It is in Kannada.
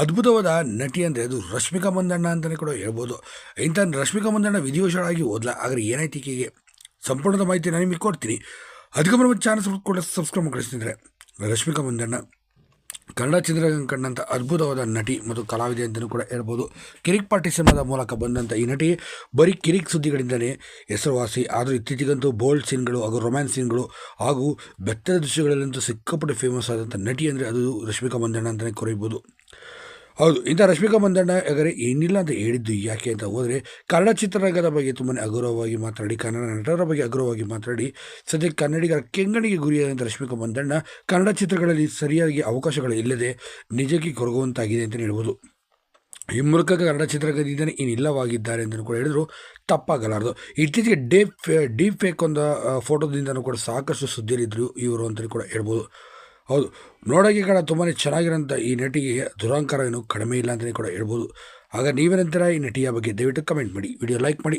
ಅದ್ಭುತವಾದ ನಟಿ ಅಂದರೆ ಅದು ರಶ್ಮಿಕಾ ಮಂದಣ್ಣ ಅಂತಲೇ ಕೂಡ ಹೇಳ್ಬೋದು. ಇಂಥ ರಶ್ಮಿಕಾ ಮಂದಣ್ಣ ವಿಧಿವಶಳಾಗಿ ಓದಲ್ಲ ಆದರೆ ಏನಾಯ್ತು ಈಕೆಗೆ? ಸಂಪೂರ್ಣದ ಮಾಹಿತಿ ನಾನು ನಿಮಗೆ ಕೊಡ್ತೀನಿ. ಅದಕ್ಕೆ ಮೊದಲು ಚಾನಲ್ ಕೂಡ ಸಬ್ಸ್ಕ್ರೈಬ್ ಮಾಡಿಸ್ತಿದ್ರೆ ರಶ್ಮಿಕಾ ಮಂದಣ್ಣ, ಕನ್ನಡ ಚಿತ್ರರಂಗ ಕಂಡಂಥ ಅದ್ಭುತವಾದ ನಟಿ ಮತ್ತು ಕಲಾವಿದೆ ಅಂತಲೂ ಕೂಡ ಹೇಳ್ಬೋದು. ಕಿರಿಕ್ ಪಾರ್ಟಿ ಸಿನಿಮಾದ ಮೂಲಕ ಬಂದಂಥ ಈ ನಟಿ ಬರೀ ಕಿರಿಕ್ ಸುದ್ದಿಗಳಿಂದಲೇ ಹೆಸರುವಾಸಿ. ಆದರೂ ಇತ್ತೀಚೆಗಂತೂ ಬೋಲ್ಡ್ ಸೀನ್ಗಳು ಹಾಗೂ ರೊಮ್ಯಾನ್ಸ್ ಸೀನ್ಗಳು ಹಾಗೂ ಬೆತ್ತದ ದೃಶ್ಯಗಳಲ್ಲಂತೂ ಸಿಕ್ಕಾಪಟ್ಟೆ ಫೇಮಸ್ ಆದಂಥ ನಟಿ ಅಂದರೆ ಅದು ರಶ್ಮಿಕಾ ಮಂದಣ್ಣ ಅಂತಲೇ ಕರೀಬೋದು. ಹೌದು, ಇಂಥ ರಶ್ಮಿಕಾ ಮಂದಣ್ಣ ಯಾಕಂದರೆ ಏನಿಲ್ಲ ಅಂತ ಹೇಳಿದ್ದು ಯಾಕೆ ಅಂತ ಹೋದರೆ, ಕನ್ನಡ ಚಿತ್ರರಂಗದ ಬಗ್ಗೆ ತುಂಬಾ ಅಗೌರವವಾಗಿ ಮಾತಾಡಿ, ಕನ್ನಡ ನಟರ ಬಗ್ಗೆ ಅಗೌರವವಾಗಿ ಮಾತಾಡಿ, ಸದ್ಯಕ್ಕೆ ಕನ್ನಡಿಗರ ಕೆಂಗಣಿಗೆ ಗುರಿಯಾದಂಥ ರಶ್ಮಿಕಾ ಮಂದಣ್ಣ ಕನ್ನಡ ಚಿತ್ರಗಳಲ್ಲಿ ಸರಿಯಾಗಿ ಅವಕಾಶಗಳು ಇಲ್ಲದೆ ನಿಜಕ್ಕೆ ಕೊರಗುವಂತಾಗಿದೆ ಅಂತಲೇ ಹೇಳ್ಬೋದು. ಈ ಮೂಲಕ ಕನ್ನಡ ಚಿತ್ರರಂಗದಿಂದಲೇ ಏನಿಲ್ಲವಾಗಿದ್ದಾರೆ ಅಂತಲೂ ಕೂಡ ಹೇಳಿದ್ರು, ತಪ್ಪಾಗಲಾರದು. ಇತ್ತೀಚೆಗೆ ಡೀಪ್ ಡೀಪ್ ಫೇಕ್ ಒಂದು ಫೋಟೋದಿಂದನೂ ಕೂಡ ಸಾಕಷ್ಟು ಸುದ್ದಿಯಲ್ಲಿದ್ದರು ಇವರು ಅಂತಲೂ ಕೂಡ ಹೇಳ್ಬೋದು. ಹೌದು. ನೋಡೋಕ್ಕೆ ಕೂಡ ತುಂಬಾ ಚೆನ್ನಾಗಿರೋಂಥ ಈ ನಟಿಗೆ ದುರಂಕಾರ ಏನು ಕಡಿಮೆ ಇಲ್ಲ ಅಂತಲೇ ಕೂಡ ಹೇಳ್ಬೋದು. ಆಗ ನೀವೇನಂತೀರ ಈ ನಟಿಯ ಬಗ್ಗೆ ದಯವಿಟ್ಟು ಕಮೆಂಟ್ ಮಾಡಿ, ವಿಡಿಯೋ ಲೈಕ್ ಮಾಡಿ.